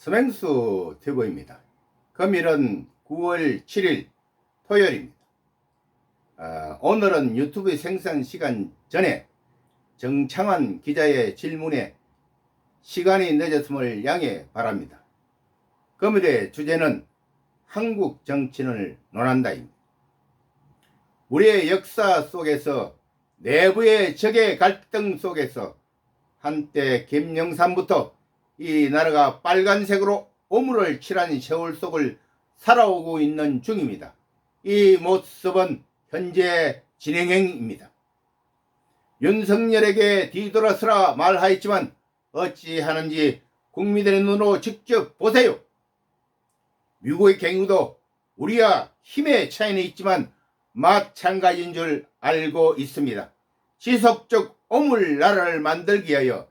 서맹수 튜브입니다. 금일은 9월 7일 토요일입니다. 아, 오늘은 유튜브 생산 시간 전에 정창환 기자의 질문에 시간이 늦었음을 양해 바랍니다. 금일의 주제는 한국 정치를 논한다입니다. 우리의 역사 속에서 내부의 적의 갈등 속에서 한때 김영삼부터 이 나라가 빨간색으로 오물을 칠한 세월 속을 살아오고 있는 중입니다. 이 모습은 현재 진행형입니다. 윤석열에게 뒤돌아서라 말하였지만 어찌하는지 국민들의 눈으로 직접 보세요. 미국의 경우도 우리와 힘의 차이는 있지만 마찬가지인 줄 알고 있습니다. 지속적 오물 나라를 만들기 위하여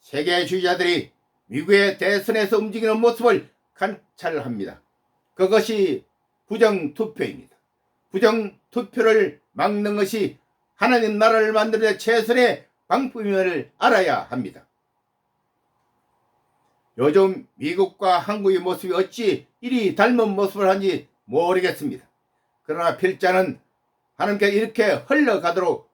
세계주의자들이 미국의 대선에서 움직이는 모습을 관찰합니다. 그것이 부정투표입니다. 부정투표를 막는 것이 하나님 나라를 만드는 최선의 방법임을 알아야 합니다. 요즘 미국과 한국의 모습이 어찌 이리 닮은 모습을 하는지 모르겠습니다. 그러나 필자는 하나님께 이렇게 흘러가도록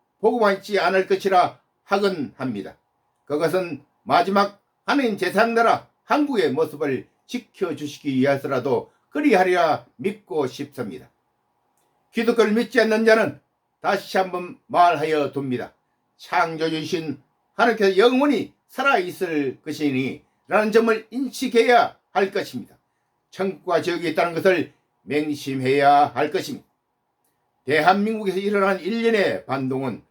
있지 않을 것이라 하건 합니다. 그것은 마지막 하나님 제상나라 한국의 모습을 지켜주시기 위해서라도 그리하리라 믿고 싶습니다. 기독교를 믿지 않는 자는 다시 한번 말하여 둡니다. 창조주신 하나님께서 영원히 살아있을 것이니 라는 점을 인식해야 할 것입니다. 천국과 지옥이 있다는 것을 맹심해야 할 것입니다. 대한민국에서 일어난 일련의 반동은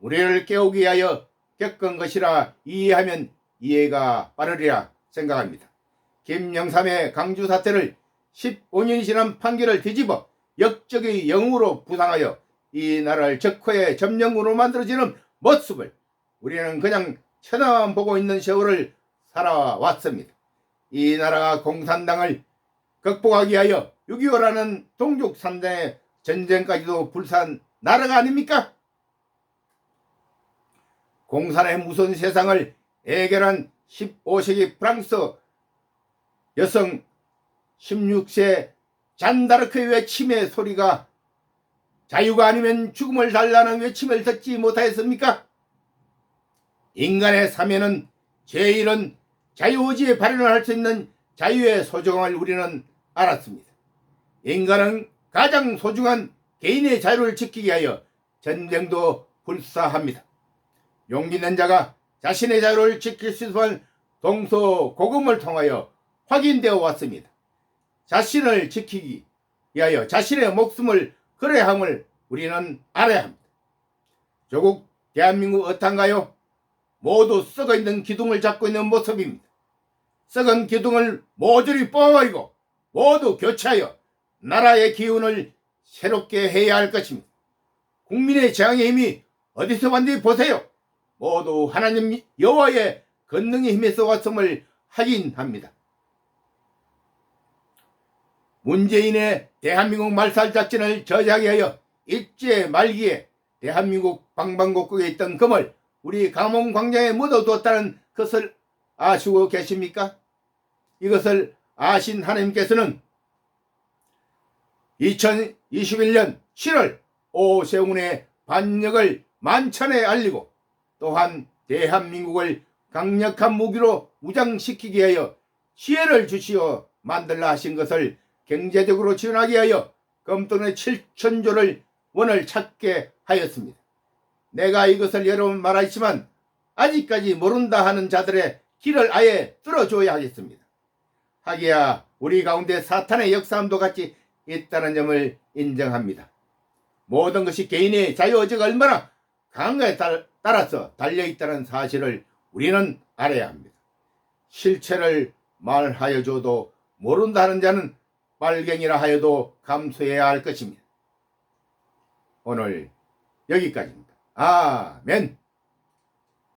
우리를 깨우기 위하여 겪은 것이라 이해하면 이해가 빠르리라 생각합니다. 김영삼의 강주 사태를 15년이 지난 판결을 뒤집어 역적의 영웅으로 부상하여 이 나라를 적화의 점령으로 만들어지는 모습을 우리는 그냥 쳐다보고 있는 세월을 살아왔습니다. 이 나라가 공산당을 극복하기 위하여 6.25라는 동족 산당의 전쟁까지도 불산 나라가 아닙니까? 공산의 무서운 세상을 해결한 15세기 프랑스 여성 16세 잔다르크의 외침의 소리가 자유가 아니면 죽음을 달라는 외침을 듣지 못하였습니까? 인간의 사면은 제일은 자유의지에 발현을 할 수 있는 자유의 소중함을 우리는 알았습니다. 인간은 가장 소중한 개인의 자유를 지키기 위하여 전쟁도 불사합니다. 용기 있는 자가 자신의 자유를 지킬 수 있는 동서고금을 통하여 확인되어 왔습니다. 자신을 지키기 위하여 자신의 목숨을 걸어야 함을 우리는 알아야 합니다. 조국 대한민국 어떤가요? 모두 썩어 있는 기둥을 잡고 있는 모습입니다. 썩은 기둥을 모조리 뽑아버리고 모두 교체하여 나라의 기운을 새롭게 해야 할 것입니다. 국민의 재앙의 힘이 어디서 왔는지 보세요. 모두 하나님 여호와의 권능의 힘에서 왔음을 확인합니다. 문재인의 대한민국 말살 작전을 저지하게 하여 일제 말기에 대한민국 방방곡곡에 있던 금을 우리 감옥 광장에 묻어두었다는 것을 아시고 계십니까? 이것을 아신 하나님께서는 2021년 7월 오세훈의 반역을 만천에 알리고 또한 대한민국을 강력한 무기로 무장시키기 위하여 지혜를 주시어 만들라 하신 것을 경제적으로 지원하기 위하여 금돈의 7천조를 원을 찾게 하였습니다. 내가 이것을 여러 번 말하지만 아직까지 모른다 하는 자들의 길을 아예 뚫어줘야 하겠습니다. 하기야 우리 가운데 사탄의 역사함도 같이 있다는 점을 인정합니다. 모든 것이 개인의 자유의지가 얼마나 강하에 따라서 달려있다는 사실을 우리는 알아야 합니다. 실체를 말하여 줘도 모른다는 자는 빨갱이라 하여도 감수해야 할 것입니다. 오늘 여기까지입니다. 아멘.